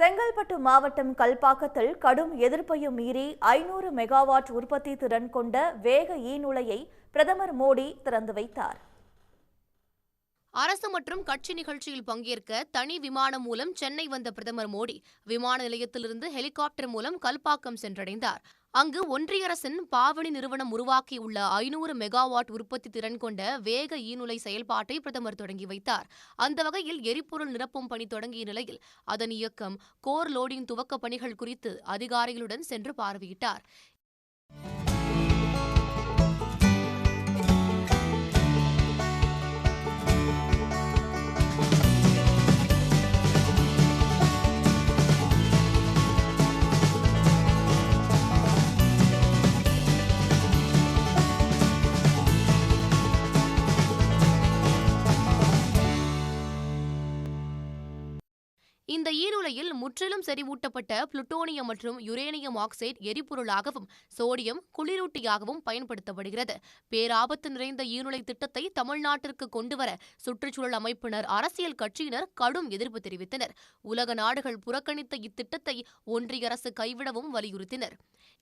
செங்கல்பட்டு மாவட்டம் கல்பாக்கத்தில் கடும் எதிர்ப்பையும் மீறி ஐநூறு மெகாவாட் உற்பத்தி திறன் கொண்ட வேக ஈநுழையை பிரதமர் மோடி திறந்து வைத்தார். அரசு மற்றும் கட்சி நிகழ்ச்சியில் பங்கேற்க தனி விமானம் மூலம் சென்னை வந்த பிரதமர் மோடி விமான நிலையத்திலிருந்து ஹெலிகாப்டர் மூலம் கல்பாக்கம் சென்றடைந்தார். அங்கு ஒன்றிய அரசின் பாவணி நிறுவனம் உருவாக்கியுள்ள ஐநூறு மெகாவாட் உற்பத்தி திறன் கொண்ட வேக ஈநுலை செயல்பாட்டை பிரதமர் தொடங்கி வைத்தார். அந்த வகையில் எரிபொருள் நிரப்பும் பணி தொடங்கிய நிலையில் அதன் இயக்கம் கோர் லோடிங் துவக்க பணிகள் குறித்து அதிகாரிகளுடன் சென்று பார்வையிட்டார். இந்த ஈருலையில் முற்றிலும் செறிவூட்டப்பட்ட புளுட்டோனியம் மற்றும் யுரேனியம் ஆக்சைடு எரிபொருளாகவும் சோடியம் குளிரூட்டியாகவும் பயன்படுத்தப்படுகிறது. பேராபத்து நிறைந்த ஈருலை திட்டத்தை தமிழ்நாட்டிற்கு கொண்டுவர சுற்றுச்சூழல் அமைப்பினர் அரசியல் கட்சியினர் கடும் எதிர்ப்பு தெரிவித்தனர். உலக நாடுகள் புறக்கணித்த இத்திட்டத்தை ஒன்றிய அரசு கைவிடவும் வலியுறுத்தினர்.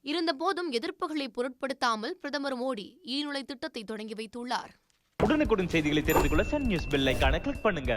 இருந்தபோதும் எதிர்ப்புகளை பொருட்படுத்தாமல் பிரதமர் மோடி ஈருலை திட்டத்தை தொடங்கி வைத்துள்ளார். உடனுக்குடன் செய்திகளை தெரிந்து கொள்ள சன் நியூஸ் பெல் கிளிக் பண்ணுங்க.